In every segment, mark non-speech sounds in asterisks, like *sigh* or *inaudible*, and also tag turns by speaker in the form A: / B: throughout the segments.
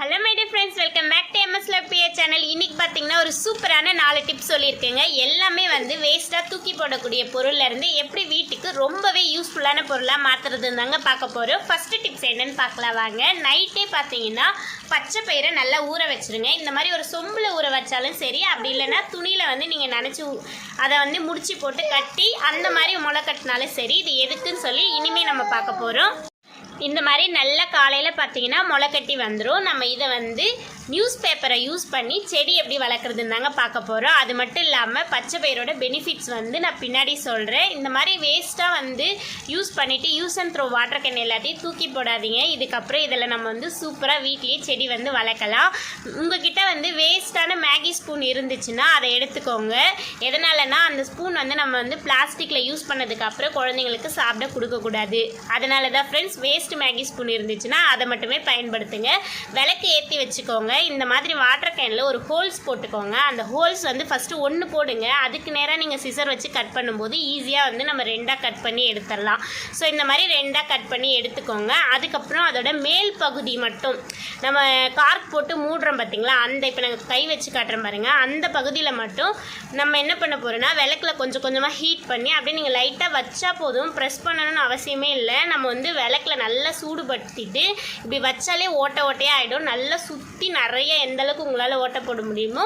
A: Hello my dear friends welcome back to எம்எஸ்ல பிஏ channel இன்னைக்கு பார்த்தீங்கன்னா ஒரு சூப்பரான நாலு டிப்ஸ் சொல்லியிருக்கேங்க. எல்லாமே வந்து வேஸ்ட்டாக தூக்கி போடக்கூடிய பொருள்லேருந்து எப்படி வீட்டுக்கு ரொம்பவே யூஸ்ஃபுல்லான பொருளாக மாற்றுறதுன்னு தாங்க பார்க்க போகிறோம் ஃபஸ்ட்டு டிப்ஸ் என்னென்னு பார்க்கலாம் வாங்க. நைட்டே பார்த்தீங்கன்னா பச்சை பயிரை நல்லா ஊற வச்சிருங்க. இந்த மாதிரி ஒரு சொம்பில் ஊற வச்சாலும் சரி அப்படி இல்லைன்னா துணியில் வந்து நீங்கள் நினச்சி அதை வந்து முடிச்சு போட்டு கட்டி அந்த மாதிரி முளை கட்டினாலும் சரி இது எதுக்குன்னு சொல்லி இனிமேல் நம்ம பார்க்க போகிறோம் இந்த மாதிரி நல்ல காலையில் பார்த்தீங்கன்னா முளைக்கட்டி கட்டி வந்துடும் நம்ம இதை வந்து நியூஸ் பேப்பரை யூஸ் பண்ணி செடி எப்படி வளர்க்குறதுன்னு தாங்க பார்க்க போகிறோம் அது மட்டும் இல்லாமல் பச்சை பயிரோட பெனிஃபிட்ஸ் வந்து நான் பின்னாடி சொல்கிறேன் இந்த மாதிரி வேஸ்ட்டாக வந்து யூஸ் பண்ணிவிட்டு use and throw water can எல்லாத்தையும் தூக்கி போடாதீங்க. இதுக்கப்புறம் இதில் நம்ம வந்து சூப்பராக வீட்லேயே செடி வந்து வளர்க்கலாம். உங்ககிட்ட வந்து வேஸ்ட்டான மேகி ஸ்பூன் இருந்துச்சுன்னா அதை எடுத்துக்கோங்க. எதனாலனா அந்த ஸ்பூன் வந்து நம்ம வந்து பிளாஸ்டிக்கில் யூஸ் பண்ணதுக்கப்புறம் குழந்தைங்களுக்கு சாப்பிட கொடுக்கக்கூடாது. அதனால தான் ஃப்ரெண்ட்ஸ் வேஸ்ட் மேகி ஸ்பூன் இருந்துச்சுன்னா அதை மட்டுமே பயன்படுத்துங்க. விளக்கு ஏற்றி வச்சுக்கோங்க. இந்த மாதிரி வாட்டர் கேனில் ஒரு ஹோல்ஸ் போட்டுக்கோங்க. அந்த ஹோல்ஸ் வந்து ஃபஸ்ட்டு ஒன்று போடுங்க. அதுக்கு நேராக நீங்கள் சிசர் வச்சு கட் பண்ணும்போது ஈஸியாக வந்து நம்ம ரெண்டாக கட் பண்ணி எடுத்துடலாம். ஸோ இந்த மாதிரி ரெண்டாக கட் பண்ணி எடுத்துக்கோங்க. அதுக்கப்புறம் அதோட மேல் பகுதி மட்டும் நம்ம கார்க் போட்டு மூடுறோம் பார்த்தீங்களா அந்த இப்போ நாங்கள் கை வச்சு காட்டுறோம் பாருங்கள் அந்த பகுதியில் மட்டும் நம்ம என்ன பண்ண போகிறோம்னா விளக்கில் கொஞ்சம் கொஞ்சமாக ஹீட் பண்ணி அப்படியே நீங்கள் லைட்டாக வச்சா போதும். ப்ரெஸ் பண்ணணும்னு அவசியமே இல்லை. நம்ம வந்து விளக்கில் நல்லா நல்லா சூடுபடுத்திட்டு இப்படி வச்சாலே ஓட்ட ஓட்டையாக ஆகிடும் நல்லா சுற்றி நிறைய எந்த அளவுக்கு உங்களால் ஓட்டை போட முடியுமோ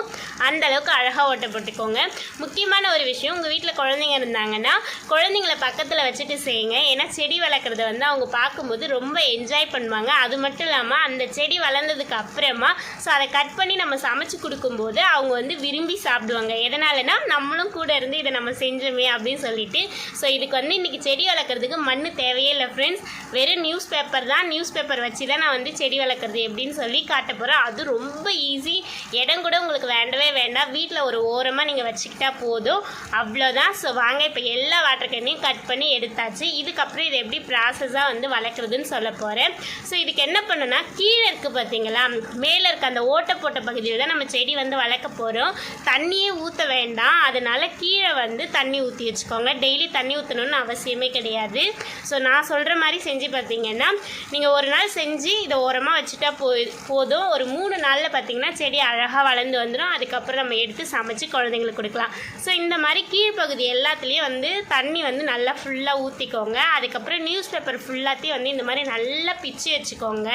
A: அந்த அளவுக்கு அழகாக ஓட்டை போட்டுக்கோங்க. முக்கியமான ஒரு விஷயம் உங்கள் வீட்டில் குழந்தைங்க இருந்தாங்கன்னா குழந்தைங்கள பக்கத்தில் வச்சுட்டு செய்யுங்க. ஏன்னா செடி வளர்க்குறத வந்து அவங்க பார்க்கும்போது ரொம்ப என்ஜாய் பண்ணுவாங்க. அது மட்டும் இல்லாமல் அந்த செடி வளர்ந்ததுக்கு அப்புறமா ஸோ அதை கட் பண்ணி நம்ம சமைச்சு கொடுக்கும்போது அவங்க வந்து விரும்பி சாப்பிடுவாங்க. எதனாலனா நம்மளும் கூட இருந்து இதை நம்ம செஞ்சோமே அப்படின்னு சொல்லிட்டு. ஸோ இதுக்கு வந்து இன்றைக்கி செடி வளர்க்குறதுக்கு மண் தேவையே இல்லை ஃப்ரெண்ட்ஸ் வெறும் நியூஸ் பேப்பர் தான் நியூஸ் பேப்பர் வச்சு தான் நான் வந்து செடி வளர்க்குறது எப்படின்னு சொல்லி காட்ட போகிறேன் அது ரொம்ப ஈஸி இடம் கூட உங்களுக்கு வேண்டவே வேண்டாம். வீட்டில் ஒரு ஓரமாக நீங்கள் வச்சுக்கிட்டா போதும். அவ்வளோதான் ஸோ வாங்க இப்போ எல்லா வாட்டர் கேனையும் கட் பண்ணி எடுத்தாச்சு. இதுக்கப்புறம் இது எப்படி ப்ராசஸாக வந்து வளர்க்குறதுன்னு சொல்ல போகிறேன் ஸோ இதுக்கு என்ன பண்ணுன்னா கீழே இருக்குது பார்த்தீங்களா மேலே இருக்க அந்த ஓட்டை போட்ட பகுதியில் தான் நம்ம செடி வந்து வளர்க்க போகிறோம் தண்ணியே ஊற்ற வேண்டாம். அதனால் கீழே வந்து தண்ணி ஊற்றி வச்சுக்கோங்க. டெய்லி தண்ணி ஊற்றணும்னு அவசியமே கிடையாது. ஸோ நான் சொல்கிற மாதிரி செஞ்சு பார்த்தீங்கன்னா நீங்கள் ஒரு நாள் செஞ்சு இதை ஓரமாக வச்சுட்டா போ போதும். ஒரு மூணு நாளில் பார்த்தீங்கன்னா செடி அழகாக வளர்ந்து வந்துடும் அதுக்கப்புறம் நம்ம எடுத்து சமைச்சு குழந்தைங்களுக்கு கொடுக்கலாம். ஸோ இந்த மாதிரி கீழ்ப்பகுதி எல்லாத்துலேயும் வந்து தண்ணி வந்து நல்லா ஃபுல்லாக ஊற்றிக்கோங்க அதுக்கப்புறம் நியூஸ் பேப்பர் ஃபுல்லாத்தையும் வந்து இந்த மாதிரி நல்லா பிச்சு வச்சுக்கோங்க.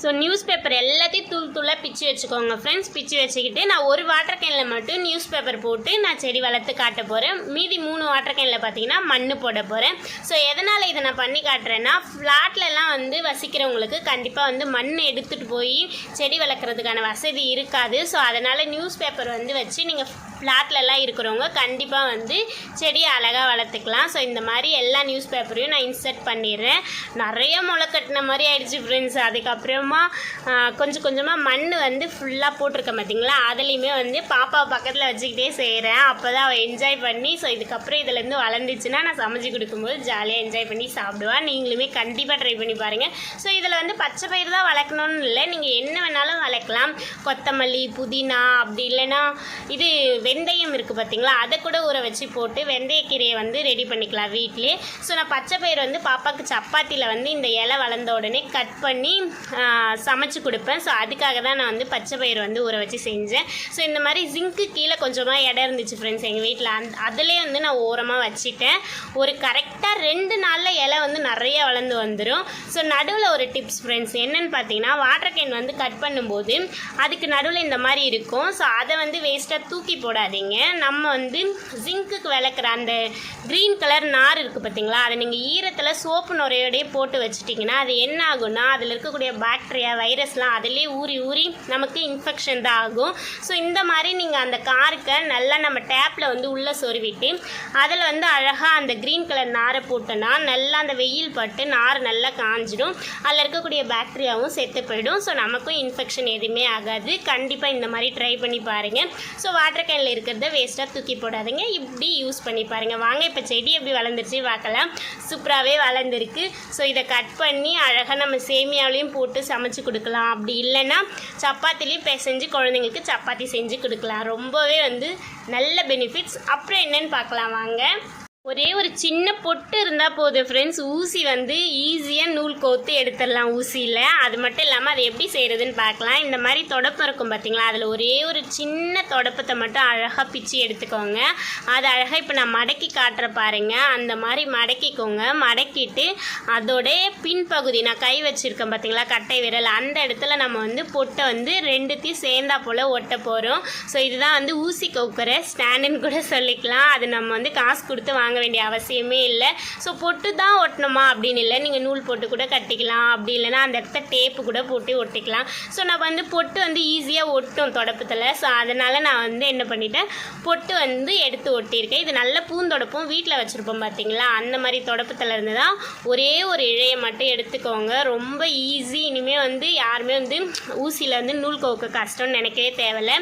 A: ஸோ நியூஸ் பேப்பர் எல்லாத்தையும் தூள் தூளாக பிச்சு வச்சுக்கோங்க ஃப்ரெண்ட்ஸ் பிச்சு வச்சுக்கிட்டு நான் ஒரு வாட்டர் கேனில் மட்டும் நியூஸ் பேப்பர் போட்டு நான் செடி வளர்த்து காட்ட போகிறேன் மீதி மூணு வாட்டர் கேனில் பார்த்தீங்கன்னா மண் போட போகிறேன் ஸோ எதனால் இதை நான் பண்ணி காட்டுறேன்னா ஃப்ளாட்லலாம் வந்து வசிக்கிறவங்களுக்கு கண்டிப்பாக வந்து மண் எடுத்துகிட்டு போய் செடி வளர்க்குறதுக்கான வசதி இருக்காது. ஸோ அதனால் நியூஸ் பேப்பர் வந்து வச்சு நீங்கள் ஃப்ளாட்லலாம் இருக்கிறவங்க கண்டிப்பாக வந்து செடியை அழகாக வளர்த்துக்கலாம். ஸோ இந்த மாதிரி எல்லா நியூஸ் பேப்பரையும் நான் இன்சர்ட் பண்ணிடுறேன். நிறைய முளை கட்டின மாதிரி ஆயிடுச்சு ஃப்ரெண்ட்ஸ் அதுக்கப்புறம் அப்புறமா கொஞ்சம் கொஞ்சமாக மண் வந்து ஃபுல்லாக போட்டிருக்கேன் பார்த்தீங்களா அதுலேயுமே வந்து பாப்பாவை பக்கத்தில் வச்சுக்கிட்டே செய்கிறேன் அப்போ தான் அவள் என்ஜாய் பண்ணி ஸோ இதுக்கப்புறம் இதுலேருந்து வளர்ந்துச்சுன்னா நான் சமைச்சு கொடுக்கும்போது ஜாலியாக என்ஜாய் பண்ணி சாப்பிடுவான் நீங்களுமே கண்டிப்பாக ட்ரை பண்ணி பாருங்கள் ஸோ இதில் வந்து பச்சை பயிர் தான் வளர்க்கணும்னு இல்லை. நீங்கள் என்ன வேணாலும் வளர்க்கலாம். கொத்தமல்லி புதினா அப்படி இல்லைன்னா இது வெந்தயம் இருக்குது பார்த்தீங்களா அதை கூட ஊற வச்சு போட்டு வெந்தயக்கீரையை வந்து ரெடி பண்ணிக்கலாம் வீட்டிலே ஸோ நான் பச்சை பயிர் வந்து பாப்பாவுக்கு சப்பாத்தியில் வந்து இந்த இலை வளர்ந்த உடனே கட் பண்ணி சமைச்சு கொடுப்பேன். ஸோ அதுக்காக தான் நான் வந்து பச்சை பயிர் வந்து ஊற வச்சு செஞ்சேன். ஸோ இந்த மாதிரி ஜிங்க்கு கீழே கொஞ்சமாக இடம் இருந்துச்சு ஃப்ரெண்ட்ஸ் எங்கள் வீட்டில் அந் அதிலே வந்து நான் ஓரமாக வச்சுட்டேன். ஒரு கரெக்டாக ரெண்டு நாளில் இலை வந்து நிறைய வளர்ந்து வந்துடும் ஸோ நடுவில் ஒரு டிப்ஸ் ஃப்ரெண்ட்ஸ் என்னென்னு பார்த்தீங்கன்னா வாட்டர் கேன் வந்து கட் பண்ணும்போது அதுக்கு நடுவில் இந்த மாதிரி இருக்கும். ஸோ அதை வந்து வேஸ்ட்டாக தூக்கி போடாதீங்க. நம்ம வந்து ஜிங்க்குக்கு விளக்குற அந்த க்ரீன் கலர் நார் இருக்குது பார்த்தீங்களா அதை நீங்கள் ஈரத்தில் சோப்பு நுரையோடையே போட்டு வச்சிட்டிங்கன்னா அது என்ன ஆகும்னா அதில் இருக்கக்கூடிய பேக் பாக்டீரியா வைரஸ்லாம் அதிலே ஊறி ஊறி நமக்கு இன்ஃபெக்ஷன் தான் ஆகும். ஸோ இந்த மாதிரி நீங்கள் அந்த காருக்கை நல்லா நம்ம டேப்பில் வந்து உள்ளே சொருவிட்டு அதில் வந்து அழகாக அந்த க்ரீன் கலர் நாரை போட்டோன்னா நல்லா அந்த வெயில் பட்டு நார் நல்லா காஞ்சிடும். அதில் இருக்கக்கூடிய பாக்டீரியாவும் செத்து போயிடும். ஸோ நமக்கும் இன்ஃபெக்ஷன் எதுவுமே ஆகாது. கண்டிப்பாக இந்த மாதிரி ட்ரை பண்ணி பாருங்கள் ஸோ வாட்டர் கேனில் இருக்கிறத வேஸ்ட்டாக தூக்கி போடாதீங்க. இப்படி யூஸ் பண்ணி பாருங்கள் வாங்க இப்போ செடி எப்படி வளர்ந்துருச்சு பார்க்கலாம். சூப்பராகவே வளர்ந்துருக்கு. ஸோ இதை கட் பண்ணி அழகாக நம்ம சேமியாவிலையும் போட்டு சமைச்சு கொடுக்கலாம். அப்படி இல்லைன்னா சப்பாத்திலையும் பிசைஞ்சு குழந்தைங்களுக்கு சப்பாத்தி செஞ்சு கொடுக்கலாம். ரொம்பவே வந்து நல்ல பெனிஃபிட்ஸ் அப்புறம் என்னென்னு பார்க்கலாம். வாங்க. ஒரே ஒரு சின்ன பொட்டு இருந்தால் போதும் ஃப்ரெண்ட்ஸ் ஊசி வந்து ஈஸியாக நூல் கோத்து எடுத்துடலாம் ஊசியில். அது மட்டும் இல்லாமல் அதை எப்படி செய்கிறதுன்னு பார்க்கலாம். இந்த மாதிரி தொடப்பம் இருக்கும் பார்த்தீங்களா அதில் ஒரே ஒரு சின்ன தொடப்பத்தை மட்டும் அழகாக பிச்சு எடுத்துக்கோங்க. அது அழகாக இப்போ நான் மடக்கி காட்டுற பாருங்க. அந்த மாதிரி மடக்கிக்கோங்க. மடக்கிட்டு அதோடைய பின்பகுதி நான் கை வச்சுருக்கேன் பார்த்தீங்களா கட்டை விரல். அந்த இடத்துல நம்ம வந்து பொட்டை வந்து ரெண்டுத்தையும் சேர்ந்தா போல் ஒட்ட போகிறோம் ஸோ இதுதான் வந்து ஊசி கோக்குற ஸ்டாண்டுன்னு கூட சொல்லிக்கலாம். அது நம்ம வந்து காசு கொடுத்து வாங்க வாங்க வேண்டிய அவசியமே இல்லை. ஸோ பொட்டு தான் ஒட்டணுமா அப்படின்னு இல்லை. நீங்கள் நூல் போட்டு கூட கட்டிக்கலாம். அப்படி இல்லைன்னா அந்த இடத்த டேப்பு கூட போட்டு ஒட்டிக்கலாம். ஸோ நான் வந்து பொட்டு வந்து ஈஸியாக ஒட்டும் தொடப்பத்தில். ஸோ அதனால் நான் வந்து என்ன பண்ணிட்டேன்? பொட்டு வந்து எடுத்து ஒட்டியிருக்கேன். இது நல்ல பூந்தொடப்பும் வீட்டில் வச்சுருப்போம் பார்த்தீங்களா அந்த மாதிரி தொடப்பத்தில் இருந்து தான் ஒரே ஒரு இழையை மட்டும் எடுத்துக்கோங்க. ரொம்ப ஈஸி இனிமேல் வந்து யாருமே வந்து ஊசியில் வந்து நூல் கோக்க கஷ்டம்னு நினைக்கவே தேவையில்லை.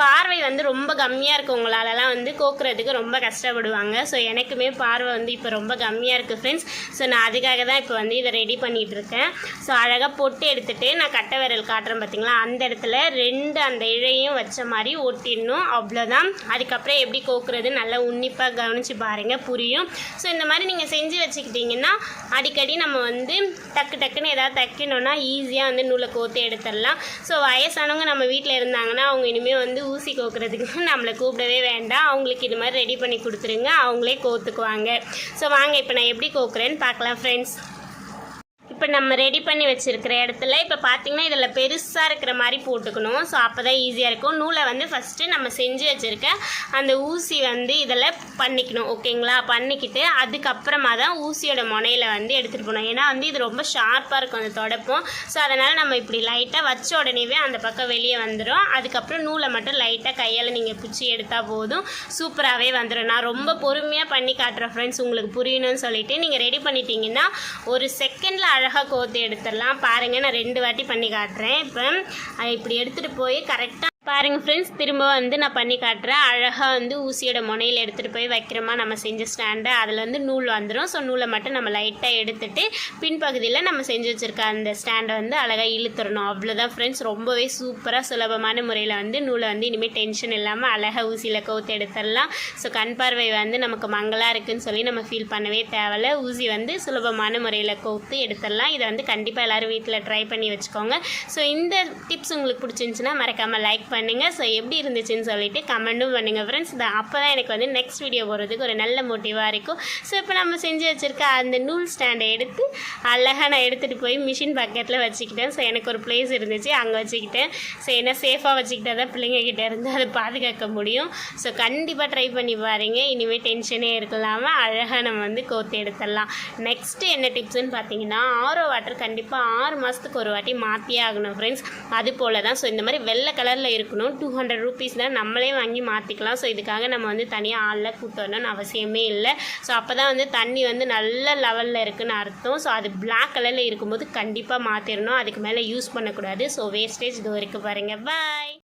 A: பார்வை வந்து ரொம்ப கம்மியாக இருக்கவங்களாலலாம் வந்து கோக்குறதுக்கு ரொம்ப கஷ்டப்படுவாங்க. ஸோ எனக்கு எனக்குமே பார்வை வந்து இப்போ ரொம்ப கம்மியாக இருக்குது ஃப்ரெண்ட்ஸ் ஸோ நான் அதுக்காக தான் இப்போ வந்து இதை ரெடி பண்ணிகிட்டு இருக்கேன். ஸோ அழகாக பொட்டு எடுத்துகிட்டு நான் கட்டை விரல் காட்டுறேன் பார்த்தீங்களா அந்த இடத்துல ரெண்டு அந்த இழையும் வச்ச மாதிரி ஒட்டிடணும். அவ்வளோதான் அதுக்கப்புறம் எப்படி கோக்குறது? நல்லா உன்னிப்பாக கவனித்து பாருங்கள் புரியும். ஸோ இந்த மாதிரி நீங்கள் செஞ்சு வச்சுக்கிட்டிங்கன்னா அடிக்கடி நம்ம வந்து டக்கு டக்குன்னு ஏதாவது தைக்கணும்னா ஈஸியாக வந்து நூலை கோத்து எடுத்துடலாம். ஸோ வயசானவங்க நம்ம வீட்டில் இருந்தாங்கன்னா அவங்க இனிமேல் வந்து ஊசி கோக்குறதுக்கு *laughs* நம்மளை கூப்பிடவே வேண்டாம். அவங்களுக்கு இது மாதிரி ரெடி பண்ணி கொடுத்துருங்க. அவங்களே கோத்துக்குவாங்க ஸோ வாங்க இப்போ நான் எப்படி கோக்குறேன்னு பார்க்கலாம் ஃப்ரெண்ட்ஸ் இப்போ நம்ம ரெடி பண்ணி வச்சுருக்கிற இடத்துல இப்போ பார்த்தீங்கன்னா இதில் பெருசாக இருக்கிற மாதிரி போட்டுக்கணும். ஸோ அப்போ தான் ஈஸியாக இருக்கும். நூலை வந்து ஃபஸ்ட்டு நம்ம செஞ்சு வச்சுருக்க அந்த ஊசி வந்து இதில் பண்ணிக்கணும். ஓகேங்களா பண்ணிக்கிட்டு அதுக்கப்புறமா தான் ஊசியோட முனையில் வந்து எடுத்துகிட்டு போகணும். ஏன்னா வந்து இது ரொம்ப ஷார்ப்பாக இருக்கும் அந்த தொடப்பும். ஸோ அதனால் நம்ம இப்படி லைட்டாக வச்ச உடனேவே அந்த பக்கம் வெளியே வந்துடும் அதுக்கப்புறம் நூலை மட்டும் லைட்டாக கையால் நீங்கள் பிடிச்சி எடுத்தால் போதும். சூப்பராகவே வந்துடும் நான் ரொம்ப பொறுமையாக பண்ணி காட்டுறேன் ஃப்ரெண்ட்ஸ் உங்களுக்கு புரியணும்னு சொல்லிவிட்டு நீங்கள் ரெடி பண்ணிட்டீங்கன்னா ஒரு செகண்டில் அழகாக கோர்த்து எடுத்துடலாம். பாருங்கள் நான் ரெண்டு வாட்டி பண்ணி காட்டுறேன். இப்போ இப்படி எடுத்துகிட்டு போய் கரெக்டாக பாருங்கள் ஃப்ரெண்ட்ஸ் திரும்ப வந்து நான் பண்ணி காட்டுறேன். அழகாக வந்து ஊசியோட முனையில் எடுத்துகிட்டு போய் வைக்கிறோமா நம்ம செஞ்ச ஸ்டாண்டு அதில் வந்து நூல் வந்துடும் ஸோ நூலை மட்டும் நம்ம லைட்டாக எடுத்துகிட்டு பின்பகுதியில் நம்ம செஞ்சு வச்சுருக்க அந்த ஸ்டாண்டை வந்து அழகாக இழுத்துடணும் அவ்வளோதான் ஃப்ரெண்ட்ஸ் ரொம்பவே சூப்பராக சுலபமான முறையில் வந்து நூலை வந்து இனிமேல் டென்ஷன் இல்லாமல் அழகாக ஊசியில் கவுத்து எடுத்துடலாம். ஸோ கண் பார்வை வந்து நமக்கு மங்கலாக இருக்குன்னு சொல்லி நம்ம ஃபீல் பண்ணவே தேவையில்ல. ஊசி வந்து சுலபமான முறையில் கவுத்து எடுத்துடலாம். இதை வந்து கண்டிப்பாக எல்லோரும் வீட்டில் ட்ரை பண்ணி வச்சுக்கோங்க. ஸோ இந்த டிப்ஸ் உங்களுக்கு பிடிச்சிருந்துச்சுன்னா மறக்காமல் லைக் பண்ணுங்கள் ஸோ எப்படி இருந்துச்சுன்னு சொல்லிட்டு கமெண்ட்டும் பண்ணுங்கள் ஃப்ரெண்ட்ஸ் அப்போ தான் எனக்கு வந்து நெக்ஸ்ட் வீடியோ போடுறதுக்கு ஒரு நல்ல மோட்டிவாக இருக்கும். ஸோ இப்போ நம்ம செஞ்சு வச்சுருக்க அந்த நூல் ஸ்டாண்டை எடுத்து அழகாக நான் எடுத்துகிட்டு போய் மிஷின் பக்கத்தில் வச்சுக்கிட்டேன். ஸோ எனக்கு ஒரு பிளேஸ் இருந்துச்சு அங்கே வச்சுக்கிட்டேன். ஸோ என்ன சேஃபாக வச்சுக்கிட்டா தான் பிள்ளைங்க இருந்து அதை பாதுகாக்க முடியும். ஸோ கண்டிப்பாக ட்ரை பண்ணி பாருங்க. இனிமேல் டென்ஷனே இருக்கலாமல் அழகாக நம்ம வந்து கோத்து எடுத்துடலாம். நெக்ஸ்ட்டு என்ன டிப்ஸ்னு பார்த்தீங்கன்னா ஆரோ வாட்டர் கண்டிப்பாக ஆறு மாதத்துக்கு ஒரு வாட்டி மாற்றியே ஆகணும் ஃப்ரெண்ட்ஸ் அது போல் தான் ஸோ இந்த மாதிரி வெள்ளை கலரில் இருக்கும் இருக்கணும் டூ ஹண்ட்ரட் ருபீஸ் தான் நம்மளே வாங்கி மாற்றிக்கலாம் ஸோ இதுக்காக நம்ம வந்து தனியாக ஆளில் கூட்டு வரணும்னு அவசியமே இல்லை. ஸோ அப்போ தான் வந்து தண்ணி வந்து நல்ல லெவலில் இருக்குன்னு அர்த்தம். ஸோ அது பிளாக் கலரில் இருக்கும்போது கண்டிப்பாக மாற்றிடணும் அதுக்கு மேலே யூஸ் பண்ணக்கூடாது. ஸோ வேஸ்டேஜ் இது வரைக்கும் பாருங்கள் பாய்